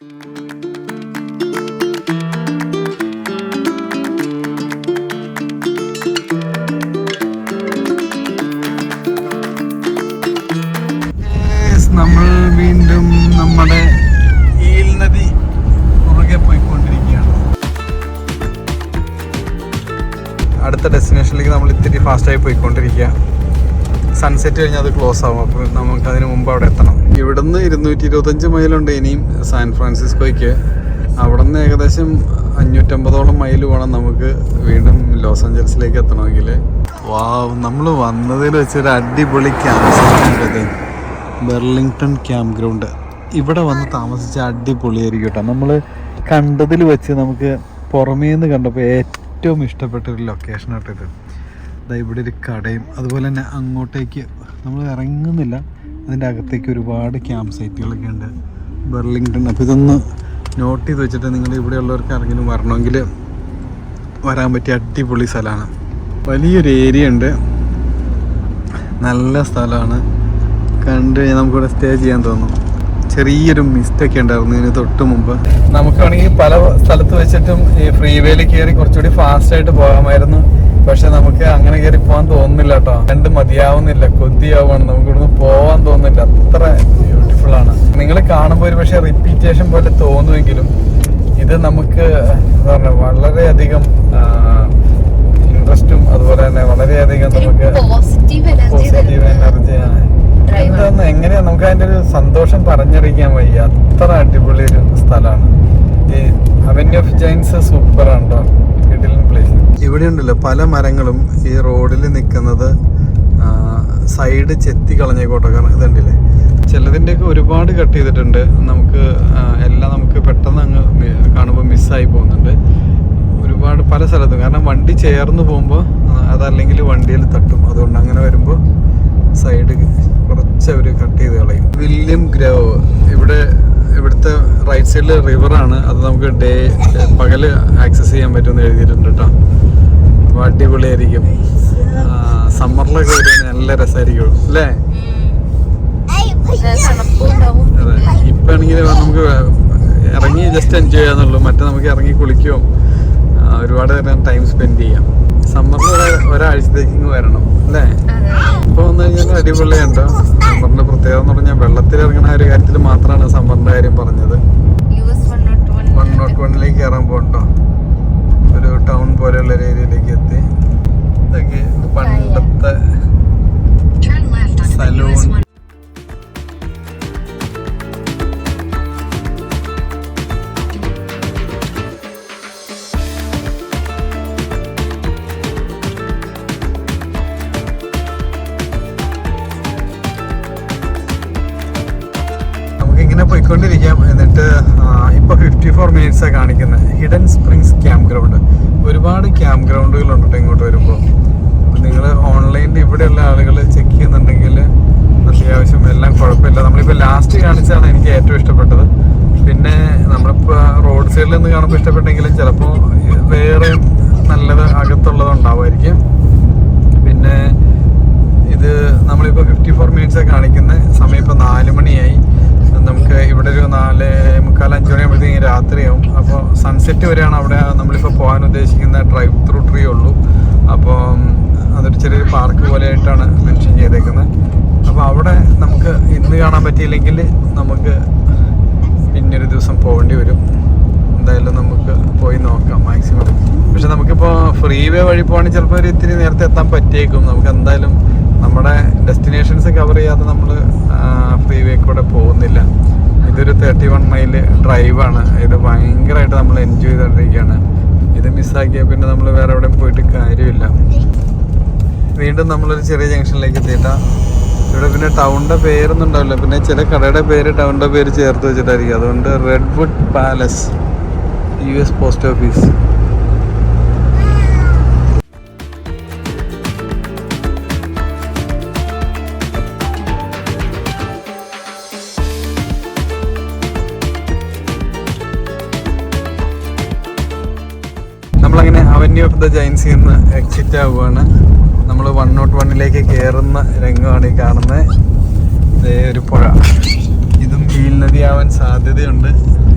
നമ്മൾ വീണ്ടും നമ്മുടെ ഈൽ നദി പുറകെ പോയിക്കൊണ്ടിരിക്കുകയാണ്. അടുത്ത ഡെസ്റ്റിനേഷനിലേക്ക് നമ്മൾ ഇത്തിരി ഫാസ്റ്റായി പോയിക്കൊണ്ടിരിക്കുക. സൺസെറ്റ് കഴിഞ്ഞാൽ അത് ക്ലോസ് ആവും. അപ്പോൾ നമുക്ക് അതിന് മുമ്പ് അവിടെ എത്തണം. ഇവിടുന്ന് ഇരുന്നൂറ്റി ഇരുപത്തഞ്ച് മൈലുണ്ട് ഇനിയും സാൻ ഫ്രാൻസിസ്കോയ്ക്ക്. അവിടെ നിന്ന് ഏകദേശം അഞ്ഞൂറ്റമ്പതോളം മൈൽ വേണം നമുക്ക് വീണ്ടും ലോസ് ആഞ്ചൽസിലേക്ക് എത്തണമെങ്കിൽ വാവ് നമ്മൾ വന്നതിൽ വെച്ചൊരു അടിപൊളി ക്യാമ്പ് ബെർലിംഗ്ടൺ ക്യാമ്പ് ഗ്രൗണ്ട് ഇവിടെ വന്ന് താമസിച്ച അടിപൊളിയായിരിക്കും കേട്ടോ. നമ്മൾ കണ്ടതിൽ വെച്ച് നമുക്ക് പുറമേ നിന്ന് കണ്ടപ്പോൾ ഏറ്റവും ഇഷ്ടപ്പെട്ട ഒരു ലൊക്കേഷൻ ആട്ടോ ഇത്. ഇവിടെ ഒരു കടയും അതുപോലെ തന്നെ അങ്ങോട്ടേക്ക് നമ്മൾ ഇറങ്ങുന്നില്ല. അതിന്റെ അകത്തേക്ക് ഒരുപാട് ക്യാമ്പ് സൈറ്റുകളൊക്കെ ഉണ്ട്. ബെർലിംഗ്ടൺ. അപ്പോൾ ഇതൊന്ന് നോട്ട് ചെയ്ത് വെച്ചിട്ട് നിങ്ങൾ ഇവിടെയുള്ളവർക്ക് ആരെങ്കിലും വരണമെങ്കിൽ വരാൻ പറ്റിയ അടിപൊളി സ്ഥലമാണ്. വലിയൊരു ഏരിയ ഉണ്ട്. നല്ല സ്ഥലമാണ്. കണ്ടു കഴിഞ്ഞാൽ നമുക്കിവിടെ സ്റ്റേ ചെയ്യാൻ തോന്നും. ചെറിയൊരു മിസ്റ്റേക്ക് ഉണ്ടായിരുന്നു ഇതിന് തൊട്ട് മുമ്പ്. നമുക്ക് വേണമെങ്കിൽ പല സ്ഥലത്ത് വെച്ചിട്ടും ഈ ഫ്രീ വേയിൽ കയറി കുറച്ചുകൂടി ഫാസ്റ്റ് ആയിട്ട് പോകാമായിരുന്നു. പക്ഷെ നമുക്ക് അങ്ങനെ കയറി പോകാൻ തോന്നുന്നില്ല കേട്ടോ. രണ്ട് മതിയാവുന്നില്ല. കൊതിയാവുകയാണ് നമുക്ക് ഇവിടുന്ന് പോകാൻ തോന്നുന്നില്ല അത്ര ബ്യൂട്ടിഫുൾ ആണ് നിങ്ങൾ കാണുമ്പോൾ ഒരു പക്ഷേ റിപ്പീറ്റേഷൻ പോലെ തോന്നുമെങ്കിലും ഇത് നമുക്ക് എന്താ പറയുക വളരെയധികം ഇൻട്രസ്റ്റും അതുപോലെ തന്നെ വളരെയധികം നമുക്ക് പോസിറ്റീവ് എനർജി പോസിറ്റീവ് എനർജിയാണ് എന്താന്ന് എങ്ങനെയാ? നമുക്ക് അതിന്റെ ഒരു സന്തോഷം പറഞ്ഞറിയിക്കാൻ വയ്യ. അത്ര അടിപൊളി ഒരു സ്ഥലമാണ്. ഈ അവന്യൂ ഓഫ് ജൈൻസ് സൂപ്പർ ആണ് കേട്ടോ പ്ലേസ് ഇവിടെ ഉണ്ടല്ലോ പല മരങ്ങളും ഈ റോഡിൽ നിൽക്കുന്നത് സൈഡ് ചെത്തി കളഞ്ഞ കാരണം ഇതുണ്ടല്ലേ? ചിലതിന്റെയൊക്കെ ഒരുപാട് കട്ട് ചെയ്തിട്ടുണ്ട്. നമുക്ക് എല്ലാം നമുക്ക് പെട്ടെന്ന് അങ്ങ് കാണുമ്പോൾ മിസ്സായി പോകുന്നുണ്ട്. ഒരുപാട് പല സ്ഥലത്തും. കാരണം വണ്ടി ചേർന്ന് പോകുമ്പോൾ അതല്ലെങ്കിൽ വണ്ടിയിൽ തട്ടും. അതുകൊണ്ട് അങ്ങനെ വരുമ്പോൾ സൈഡ് കുറച്ച് അവർ കട്ട് ചെയ്ത് കളയും. വില്യം ഗ്രോവ് ഇവിടെ ഇവിടുത്തെ റൈറ്റ് സൈഡിൽ റിവറാണ് അത് നമുക്ക് ഡേ പകൽ ആക്സസ് ചെയ്യാൻ പറ്റുമെന്ന് എഴുതിയിട്ടുണ്ട് കേട്ടോ അടിപൊളിയായിരിക്കും. സമ്മറിലൊക്കെ നല്ല രസമായിരിക്കും അല്ലേ? തണുപ്പുണ്ടാവും അതെ ഇപ്പം ആണെങ്കിൽ നമുക്ക് ഇറങ്ങി ജസ്റ്റ് എൻജോയ് ചെയ്യാന്നുള്ളൂ. മറ്റേ നമുക്ക് ഇറങ്ങി കുളിക്കുകയും ഒരുപാട് നേരം ടൈം സ്പെൻഡ് ചെയ്യാം. സമ്മറിൽ ഒരാഴ്ചത്തേക്ക് ഇങ്ങ് വരണം അല്ലേ? ഇപ്പൊ വന്നു കഴിഞ്ഞാൽ അടിപൊളിയുണ്ടോ സമ്മറിന്റെ പ്രത്യേകത എന്ന് പറഞ്ഞാൽ വെള്ളത്തിൽ ഇറങ്ങുന്ന ഒരു കാര്യത്തിൽ മാത്രമാണ് സമ്മറിന്റെ കാര്യം പറഞ്ഞത്. വൺ നോട്ട് വണ്ണിലേക്ക് കയറാൻ ഉണ്ടോ ഒരു ടൗൺ പോലെയുള്ള ക്യാമ്പ് ഗ്രൗണ്ട് ഒരുപാട് ക്യാമ്പ് ഗ്രൗണ്ടുകളുണ്ട് കേട്ടോ ഇങ്ങോട്ട് വരുമ്പോൾ നിങ്ങൾ ഓൺലൈനിൽ ഇവിടെയുള്ള ആളുകൾ ചെക്ക് ചെയ്യുന്നുണ്ടെങ്കിൽ അത്യാവശ്യം എല്ലാം കുഴപ്പമില്ല. നമ്മളിപ്പോൾ ലാസ്റ്റ് കാണിച്ചാണ് എനിക്ക് ഏറ്റവും ഇഷ്ടപ്പെട്ടത്. പിന്നെ നമ്മളിപ്പോൾ റോഡ് സൈഡിൽ നിന്ന് കാണുമ്പോൾ ഇഷ്ടപ്പെട്ടെങ്കിലും ചിലപ്പോൾ വേറെ നല്ലത് അകത്തുള്ളത് ഉണ്ടാവുമായിരിക്കും. പിന്നെ ഇത് നമ്മളിപ്പോൾ ഫിഫ്റ്റി ഫോർ മിനിറ്റ്സ് കാണിക്കുന്നത് സമയം ഇപ്പോൾ നാല് മണിയായി. നമുക്ക് ഇവിടെ ഒരു നാല് മുക്കാൽ അഞ്ച് മണിയാകുമ്പോഴത്തേക്കും രാത്രിയാവും. അപ്പോൾ സൺസെറ്റ് വരെയാണ് അവിടെ നമ്മളിപ്പോൾ പോകാൻ ഉദ്ദേശിക്കുന്ന ഡ്രൈവ് ത്രൂ ട്രീ ഉള്ളൂ. അപ്പോൾ അതൊരു ചെറിയൊരു പാർക്ക് പോലെ ആയിട്ടാണ് മെൻഷൻ ചെയ്തേക്കുന്നത് അപ്പോൾ അവിടെ നമുക്ക് ഇന്ന് കാണാൻ പറ്റിയില്ലെങ്കിൽ നമുക്ക് പിന്നൊരു ദിവസം പോകേണ്ടി വരും. എന്തായാലും നമുക്ക് പോയി നോക്കാം മാക്സിമം പക്ഷെ നമുക്കിപ്പോൾ ഫ്രീ വേ വഴി പോകണമെങ്കിൽ ചിലപ്പോൾ ഒരു ഇത്തിരി നേരത്തെ എത്താൻ പറ്റിയേക്കും. നമുക്ക് എന്തായാലും നമ്മുടെ ഡെസ്റ്റിനേഷൻസ് കവർ ചെയ്യാതെ നമ്മൾ ഫ്രീ വേ കൂടെ പോകുന്നില്ല. ഇതൊരു തേർട്ടി വൺ മൈൽ ഡ്രൈവാണ് ഇത് ഭയങ്കരമായിട്ട് നമ്മൾ എൻജോയ് ചെയ്തുകൊണ്ടിരിക്കുകയാണ് ഇത് മിസ്സാക്കിയാൽ പിന്നെ നമ്മൾ വേറെ എവിടെയും പോയിട്ട് കാര്യമില്ല. വീണ്ടും നമ്മളൊരു ചെറിയ ജംഗ്ഷനിലേക്ക് എത്തിയിട്ടാ. ഇവിടെ പിന്നെ ടൗണിന്റെ പേരൊന്നും ഉണ്ടാവില്ല പിന്നെ ചില കടയുടെ പേര് ടൗണിന്റെ പേര് ചേർത്ത് വെച്ചിട്ടായിരിക്കും. അതുകൊണ്ട് Redwood Palace U S post office Avenue of the ജൈൻസിൽ നിന്ന് എക്സിറ്റ് ആവുകയാണ്. നമ്മൾ വൺ നോട്ട് വണ്ണിലേക്ക് കയറുന്ന രംഗമാണ് ഈ കാണുന്നത്. ഇതേ ഒരു പുഴ. ഇതും കീൽ ആവാൻ സാധ്യതയുണ്ട്.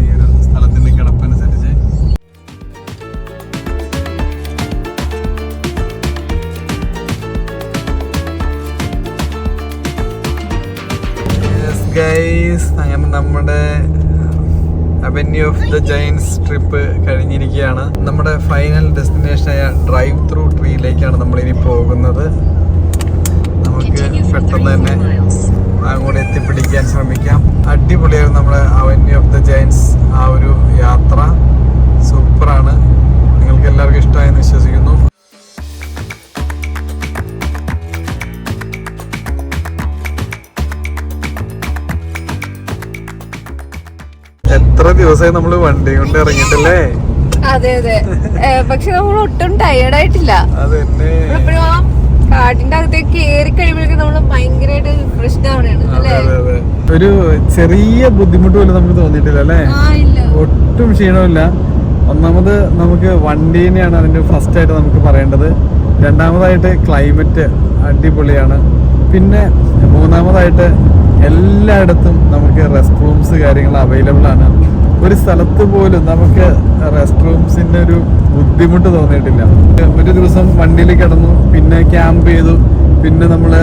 ഈ ഒരു സ്ഥലത്തിന്റെ കിടപ്പനുസരിച്ച് നമ്മുടെ Avenue of the Giants trip കഴിഞ്ഞിരിക്കുകയാണ്. നമ്മുടെ ഫൈനൽ ഡെസ്റ്റിനേഷനായ ഡ്രൈവ് ത്രൂ ട്രീയിലേക്കാണ് നമ്മൾ ഇനി പോകുന്നത്. നമുക്ക് പെട്ടെന്ന് തന്നെ അങ്ങോട്ട് എത്തിപ്പിടിക്കാൻ ശ്രമിക്കാം. അടിപൊളിയായിരുന്നു നമ്മുടെ അവന്യൂ ഓഫ് ദ ജയൻസ് ആ ഒരു യാത്ര. സൂപ്പറാണ് നിങ്ങൾക്ക് എല്ലാവർക്കും ഇഷ്ടമായെന്ന് വിശ്വസിക്കുന്നു. എത്ര ദിവസമായി നമ്മൾ വണ്ടി കൊണ്ട് ഇറങ്ങിയിട്ടല്ലേ? അതെ അതെ. പക്ഷെ നമ്മൾ ഒട്ടും ടയേർഡ് ആയിട്ടില്ല. കാട്ടിന്റെ ആ കാടിന്റെ അകത്തേക്ക് കയറി കഴിയുമ്പോഴേക്കും നമ്മൾ ഭയങ്കരമായിട്ട് അല്ലേ? ഒരു ചെറിയ ബുദ്ധിമുട്ട് പോലും നമുക്ക് തോന്നിയിട്ടില്ല അല്ലേ? ഒട്ടും ക്ഷീണമില്ല. ഒന്നാമത് നമുക്ക് വണ്ടീനെയാണ് അതിന്റെ ഫസ്റ്റ് ആയിട്ട് നമുക്ക് പറയേണ്ടത്. രണ്ടാമതായിട്ട് ക്ലൈമറ്റ് അടിപൊളിയാണ്. പിന്നെ മൂന്നാമതായിട്ട് എല്ലായിടത്തും നമുക്ക് റെസ്റ്റ് റൂംസ് കാര്യങ്ങൾ അവൈലബിൾ ആണ്. ഒരു സ്ഥലത്ത് പോലും നമുക്ക് റെസ്റ്റ് റൂംസിന്റെ ഒരു ബുദ്ധിമുട്ട് തോന്നിയിട്ടില്ല. ഒരു ദിവസം വണ്ടിയിൽ കിടന്നു പിന്നെ ക്യാമ്പ് ചെയ്തു പിന്നെ നമ്മൾ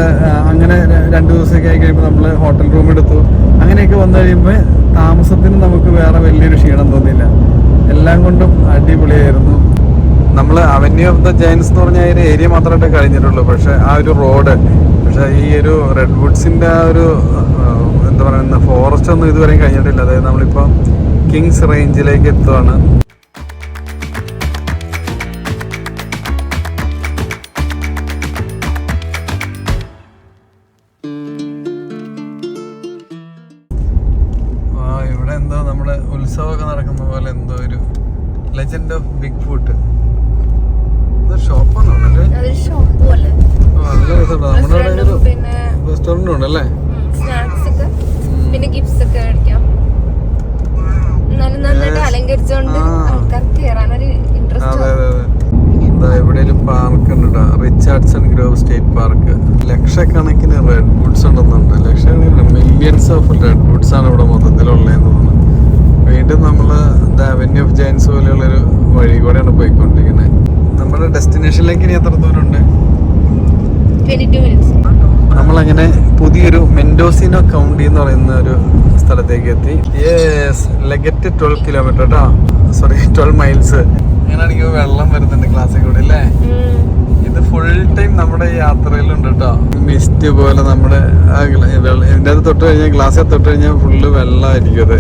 അങ്ങനെ രണ്ട് ദിവസമൊക്കെ ആയി കഴിയുമ്പോൾ നമ്മൾ ഹോട്ടൽ റൂം എടുത്തു. അങ്ങനെയൊക്കെ വന്നു കഴിയുമ്പോൾ താമസത്തിന് നമുക്ക് വേറെ വലിയൊരു ക്ഷീണം തോന്നിയില്ല. എല്ലാം കൊണ്ടും അടിപൊളിയായിരുന്നു. നമ്മൾ അവന്യൂ ഓഫ് ദ ജയൻസ് എന്ന് പറഞ്ഞ ഒരു ഏരിയ മാത്രമായിട്ട് കഴിഞ്ഞിട്ടുള്ളൂ. പക്ഷെ ആ ഒരു റോഡ് പക്ഷെ ഈ ഒരു റെഡ് വുഡ്സിന്റെ ആ ഒരു എന്താ പറയുന്ന ഫോറസ്റ്റ് ഒന്നും ഇതുവരെയും കഴിഞ്ഞിട്ടില്ല. അതായത് നമ്മളിപ്പോൾ കിങ്സ് റേഞ്ചിലേക്ക് എത്തുവാണ്. നല്ല രസമുണ്ട് നമ്മുടെ ഒരു റെസ്റ്റോറന്റും പിന്നെ റെസ്റ്റോറന്റും ഉണ്ടല്ലേ സ്നാക്സ് ഒക്കെ പിന്നെ ഗിഫ്റ്റ്സ് ഒക്കെ മേടിക്കാം. എന്നാലും നന്നായിട്ട്. അലങ്കരിച്ചുകൊണ്ട്. ആൾക്കാർക്ക് കയറാനൊരു ഇൻട്രസ്റ്റ് ഇവിടെ ഒരു പാർക്ക് ഉണ്ട് കേട്ടോ റിച്ചാർഡ്സൺ ഗ്രോവ് സ്റ്റേറ്റ് പാർക്ക് ലക്ഷക്കണക്കിന് റെഡ് ബുഡ്സ് ഉണ്ടെന്നുണ്ട്. ലക്ഷക്കണക്കിന് മില്യൺസ് ഓഫ് റെഡ് ബുഡ്സ് ആണ് ഇവിടെ മൊത്തത്തിലുള്ളതെന്ന് തോന്നുന്നു. വീണ്ടും നമ്മൾ ദ അവന്യൂ ഓഫ് ജൈൻസ് പോലെയുള്ളൊരു വഴി കൂടെയാണ് പോയിക്കൊണ്ടിരിക്കുന്നത് നമ്മുടെ ഡെസ്റ്റിനേഷനിലേക്ക് ഇനി എത്ര ദൂരമുണ്ട്? നമ്മളങ്ങനെ പുതിയൊരു മെൻഡോസിനോ കൗണ്ടി എന്ന് പറയുന്ന ഒരു സ്ഥലത്തേക്ക് എത്തി. യെസ് ലെഗറ്റ് ട്വൽവ് കിലോമീറ്റർ കേട്ടോ സോറി ട്വൽവ് മൈൽസ് അങ്ങനെയാണെങ്കിൽ വെള്ളം വരുന്നുണ്ട് ക്ലാസ്സിൽ കൂടെ അല്ലേ ഇത് ഫുൾ ടൈം നമ്മുടെ യാത്രയിലുണ്ട് കേട്ടോ മിസ്റ്റ് പോലെ നമ്മുടെ ഇതിന്റെ അത് തൊട്ട് കഴിഞ്ഞാൽ ഗ്ലാസ്സിൽ തൊട്ട് കഴിഞ്ഞാൽ ഫുള്ള് വെള്ളമായിരിക്കും അത്.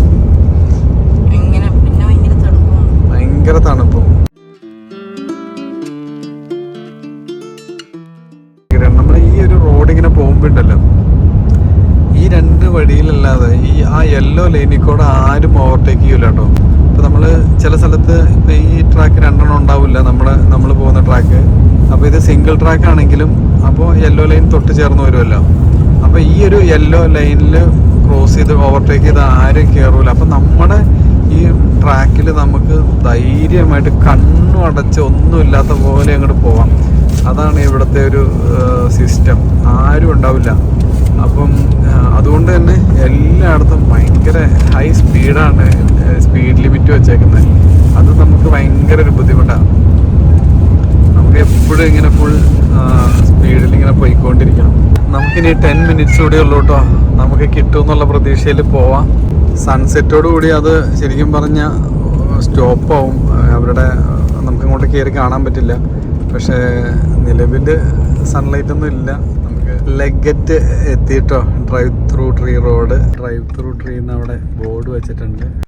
ആ യെല്ലോ ലൈനിൽ കൂടെ ആരും ഓവർടേക്ക് ചെയ്യൂല കേട്ടോ ഇപ്പൊ നമ്മൾ ചില സ്ഥലത്ത് ഈ ട്രാക്ക് രണ്ടെണ്ണം ഉണ്ടാവില്ല നമ്മുടെ നമ്മൾ പോകുന്ന ട്രാക്ക് അപ്പൊ ഇത് സിംഗിൾ ട്രാക്ക് ആണെങ്കിലും അപ്പോൾ യെല്ലോ ലൈൻ തൊട്ട് ചേർന്ന് വരുമല്ലോ അപ്പൊ ഈ ഒരു യെല്ലോ ലൈനിൽ ക്രോസ് ചെയ്ത് ഓവർടേക്ക് ചെയ്ത് ആരും കയറൂല അപ്പൊ നമ്മുടെ ഈ ട്രാക്കിൽ നമുക്ക് ധൈര്യമായിട്ട് കണ്ണും അടച്ച് ഒന്നുമില്ലാത്ത പോലെ അങ്ങോട്ട് പോവാം. അതാണ് ഇവിടുത്തെ ഒരു സിസ്റ്റം ആരും ഉണ്ടാവില്ല. അപ്പം അതുകൊണ്ട് തന്നെ എല്ലായിടത്തും ഭയങ്കര ഹൈ സ്പീഡാണ് സ്പീഡ് ലിമിറ്റ് വെച്ചേക്കുന്നത് അത് നമുക്ക് ഭയങ്കര ഒരു ബുദ്ധിമുട്ടാണ് നമുക്ക് എപ്പോഴും ഇങ്ങനെ ഫുൾ സ്പീഡിൽ ഇങ്ങനെ പോയിക്കൊണ്ടിരിക്കണം. നമുക്കിനി ടെൻ മിനിറ്റ്സ് കൂടി ഉള്ളൂ കേട്ടോ നമുക്ക് കിട്ടും എന്നുള്ള പ്രതീക്ഷയിൽ പോവാം. സൺസെറ്റോട് കൂടി അത് ശരിക്കും പറഞ്ഞ സ്റ്റോപ്പാവും അവരുടെ നമുക്ക് ഇങ്ങോട്ട് കയറി കാണാൻ പറ്റില്ല. പക്ഷേ നിലവിൽ സൺലൈറ്റ് ഒന്നും ഇല്ല. Leggett എത്തിയിട്ടോ? Drive through tree road drive through tree എന്ന് അവിടെ ബോർഡ് വെച്ചിട്ടുണ്ട്.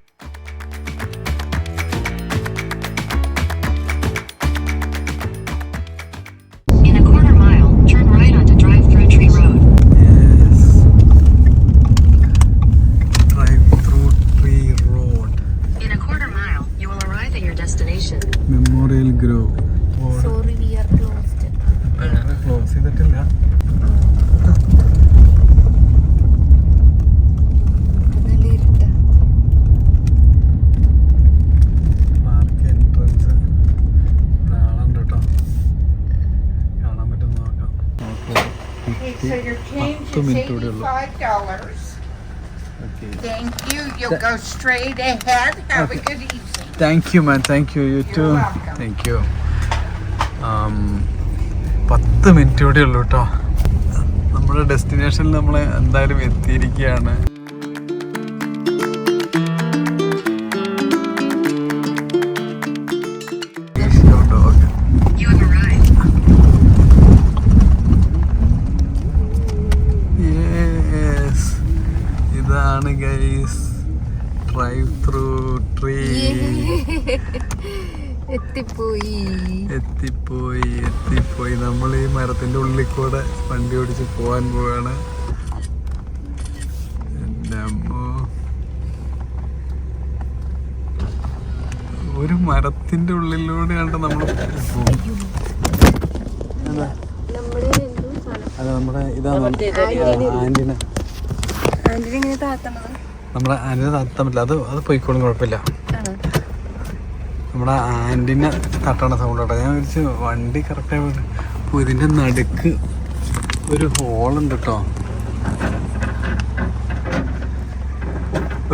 പത്ത് മിനിറ്റ് കൂടെ ഉള്ളൂ eighty-five dollars. Okay Thank you. You'll go straight ahead. Have a good evening. Thank you man thank you you too. Thank you പത്ത് minute കൂടെ ഉള്ളൂ കേട്ടോ നമ്മുടെ ഡെസ്റ്റിനേഷനിൽ നമ്മൾ എന്തായാലും എത്തിയിരിക്കുകയാണ് എത്തിപ്പോയി. എത്തിപ്പോയി എത്തിപ്പോയി. നമ്മൾ ഈ മരത്തിന്റെ ഉള്ളിൽ കൂടെ വണ്ടി ഓടിച്ച് പോവാൻ പോവാണ്. ഒരു മരത്തിന്റെ ഉള്ളിലൂടെയാണ് നമ്മൾ അല്ല നമ്മുടെ ഇതാണ് ആന്റിന. നമ്മുടെ ആന്റിന പറ്റില്ല. അത് അത് പോയിക്കോളും കുഴപ്പമില്ല. നമ്മുടെ ആന്റിനെ തട്ടണ സൗണ്ട് കേട്ടോ. ഞാൻ വിളിച്ച് വണ്ടി കറക്റ്റായി അപ്പോൾ ഇതിന്റെ നടുക്ക് ഒരു ഹോളുണ്ട് കേട്ടോ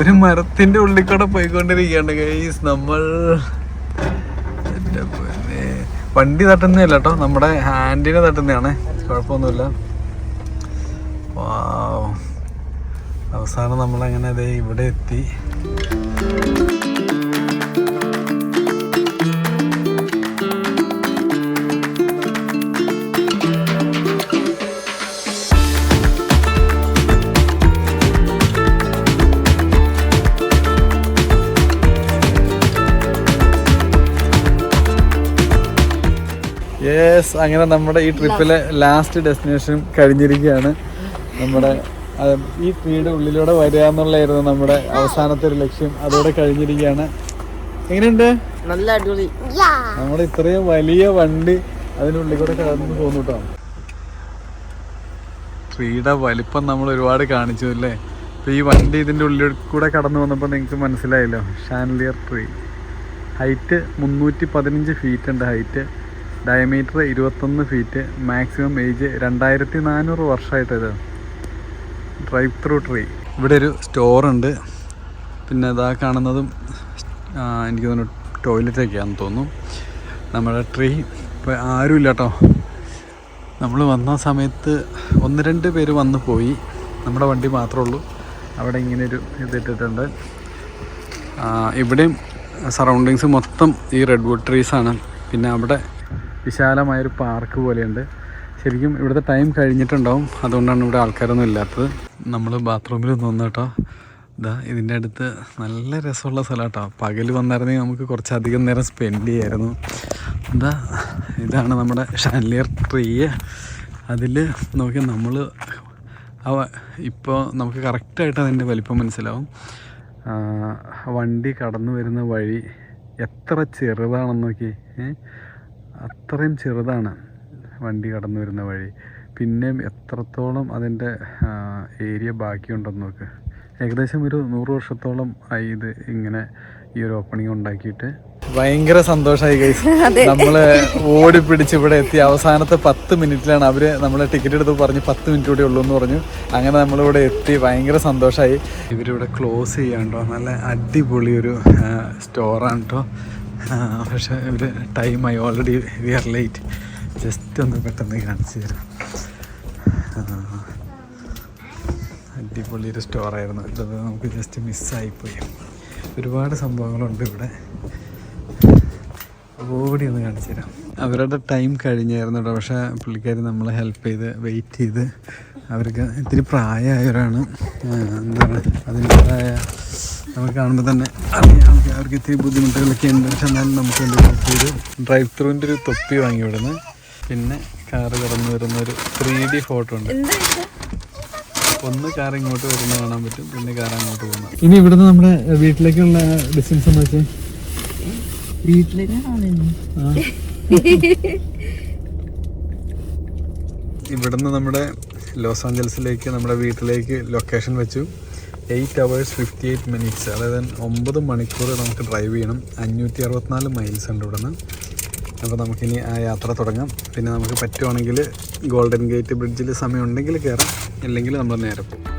ഒരു മരത്തിന്റെ ഉള്ളിൽ കൂടെ പോയിക്കൊണ്ടിരിക്കുകയാണ് ഗൈസ് നമ്മൾ. വണ്ടി തട്ടുന്നതല്ല കേട്ടോ നമ്മുടെ ഹാൻഡിനെ തട്ടുന്നതാണ്. കുഴപ്പമൊന്നുമില്ല. അവസാനം നമ്മളങ്ങനെ അതേ ഇവിടെ എത്തി. യെസ് അങ്ങനെ നമ്മുടെ ഈ ട്രിപ്പിലെ ലാസ്റ്റ് ഡെസ്റ്റിനേഷൻ കഴിഞ്ഞിരിക്കുകയാണ്. നമ്മുടെ ഈ വീട് ഉള്ളിലൂടെ വരിക എന്നുള്ളതായിരുന്നു നമ്മുടെ അവസാനത്തെ ഒരു ലക്ഷ്യം. അതോടെ കഴിഞ്ഞിരിക്കുകയാണ്. എങ്ങനെയുണ്ട്? നല്ല അടിപൊളി. നമ്മുടെ ഇത്രയും വലിയ വണ്ടി അതിനുള്ളിൽ കൂടെ കടന്നു പോന്നു കേട്ടോ ട്രീയുടെ വലിപ്പം നമ്മൾ ഒരുപാട് കാണിച്ചു അല്ലേ? അപ്പൊ ഈ വണ്ടി ഇതിന്റെ ഉള്ളിൽ കൂടെ കടന്നു വന്നപ്പോൾ നിങ്ങൾക്ക് മനസ്സിലായല്ലോ. Chandelier tree. ഹൈറ്റ് മുന്നൂറ്റി പതിനഞ്ച് ഫീറ്റ് ഉണ്ട് ഹൈറ്റ്. ഡയമീറ്റർ ഇരുപത്തൊന്ന് ഫീറ്റ് മാക്സിമം ഏജ് രണ്ടായിരത്തി നാനൂറ് വർഷമായിട്ട് ഇത് ഡ്രൈവ് ത്രൂ ട്രീ ഇവിടെ ഒരു സ്റ്റോർ ഉണ്ട്. പിന്നെ ഇതാ കാണുന്നതും എനിക്ക് തോന്നുന്നു ടോയ്ലറ്റൊക്കെയാണെന്ന് തോന്നുന്നു. നമ്മുടെ ട്രീ ഇപ്പോൾ ആരുമില്ല കേട്ടോ നമ്മൾ വന്ന സമയത്ത് ഒന്ന് രണ്ട് പേര് വന്ന് പോയി. നമ്മുടെ വണ്ടി മാത്രമേ ഉള്ളൂ. അവിടെ ഇങ്ങനെയൊരു ഇതിട്ടിട്ടുണ്ട്. ഇവിടെയും സറൗണ്ടിങ്സ് മൊത്തം ഈ റെഡ് വുഡ് ട്രീസാണ് പിന്നെ അവിടെ വിശാലമായൊരു പാർക്ക് പോലെയുണ്ട്. ശരിക്കും ഇവിടുത്തെ ടൈം കഴിഞ്ഞിട്ടുണ്ടാവും. അതുകൊണ്ടാണ് ഇവിടെ ആൾക്കാരൊന്നും ഇല്ലാത്തത്. നമ്മൾ ബാത്റൂമിൽ നിന്ന് കേട്ടോ. ഇതാ ഇതിന്റെ അടുത്ത് നല്ല രസമുള്ള സ്ഥലം കേട്ടോ പകൽ വന്നായിരുന്നെങ്കിൽ നമുക്ക് കുറച്ചധികം നേരം സ്പെൻഡ് ചെയ്യായിരുന്നു. എന്താ ഇതാണ് നമ്മുടെ ഷാൻലിയർ ട്രീ അതിൽ നോക്കി നമ്മൾ അവ ഇപ്പോൾ നമുക്ക് കറക്റ്റായിട്ട് അതിന്റെ വലിപ്പം മനസ്സിലാവും. വണ്ടി കടന്നു വരുന്ന വഴി എത്ര ചെറുതാണെന്ന് നോക്കി? അത്രയും ചെറുതാണ് വണ്ടി കടന്നു വരുന്ന വഴി. പിന്നെയും എത്രത്തോളം അതിന്റെ ഏരിയ ബാക്കിയുണ്ടെന്ന് നോക്ക്. ഏകദേശം ഒരു നൂറ് വർഷത്തോളം ആയി ഇത് ഇങ്ങനെ ഈ ഒരു ഓപ്പണിംഗ് ഉണ്ടാക്കിയിട്ട്. ഭയങ്കര സന്തോഷമായി കൈസ് നമ്മൾ ഓടി പിടിച്ച് ഇവിടെ എത്തി. അവസാനത്തെ പത്ത് മിനിറ്റിലാണ് അവർ നമ്മളെ ടിക്കറ്റ് എടുത്ത് പറഞ്ഞ് പത്ത് മിനിറ്റ് കൂടി ഉള്ളൂ എന്ന് പറഞ്ഞു. അങ്ങനെ നമ്മളിവിടെ എത്തി. ഭയങ്കര സന്തോഷമായി ഇവരിവിടെ ക്ലോസ് ചെയ്യാണ്ടോ നല്ല അടിപൊളി ഒരു സ്റ്റോറാണ് കേട്ടോ പക്ഷെ ഒരു ടൈമായി already we are late just ഒന്ന് പെട്ടെന്ന് കാണിച്ചു തരാം. അടിപൊളി ഒരു സ്റ്റോറായിരുന്നു ഇത് നമുക്ക് ജസ്റ്റ് മിസ്സായിപ്പോയി ഒരുപാട് സംഭവങ്ങളുണ്ട് ഇവിടെ. ഓടി ഒന്ന് കാണിച്ചു തരാം. അവരുടെ ടൈം കഴിഞ്ഞായിരുന്നു കേട്ടോ പക്ഷേ പുള്ളിക്കാർ നമ്മളെ ഹെൽപ്പ് ചെയ്ത് വെയിറ്റ് ചെയ്ത് അവർക്ക് ഇത്തിരി പ്രായമായവരാണ്. എന്താണ്? അതിന്റെതായ നമുക്ക് കാണുമ്പോൾ തന്നെ അറിയാം. അവർക്ക് ഇത്തിരി ബുദ്ധിമുട്ടുകളൊക്കെ ഉണ്ട്. പക്ഷെ എന്നാലും നമുക്ക് ഹെൽപ്പ് ഡ്രൈവ് ത്രൂവിന്റെ ഒരു തൊപ്പി വാങ്ങി വിടുന്നു പിന്നെ കാറ് കടന്നു വരുന്ന ഒരു ത്രീ ഡി ഫോട്ടോ ഉണ്ട്. ഒന്ന് കാർ ഇങ്ങോട്ട് വരുന്ന കാണാൻ പറ്റും. പിന്നെ കാർ അങ്ങോട്ട് പോകുന്നു ഇനി ഇവിടുന്ന് നമ്മുടെ വീട്ടിലേക്കുള്ള ഡിസ്റ്റൻസ് എന്ന് വെച്ചാൽ ഇവിടുന്ന് നമ്മുടെ ലോസ് ആഞ്ചൽസിലേക്ക് നമ്മുടെ വീട്ടിലേക്ക് ലൊക്കേഷൻ വെച്ചു. Eight hours fifty eight minutes അതായത് ഒമ്പത് മണിക്കൂർ നമുക്ക് ഡ്രൈവ് ചെയ്യണം. അഞ്ഞൂറ്റി അറുപത്തിനാല് മൈൽസ് ഉണ്ട് ഇവിടുന്ന്. അപ്പോൾ നമുക്കിനി ആ യാത്ര തുടങ്ങാം. പിന്നെ നമുക്ക് പറ്റുവാണെങ്കിൽ ഗോൾഡൻ ഗേറ്റ് ബ്രിഡ്ജിൽ സമയം ഉണ്ടെങ്കിൽ കയറാം ഇല്ലെങ്കിൽ നമ്മൾ നേരെ പോകും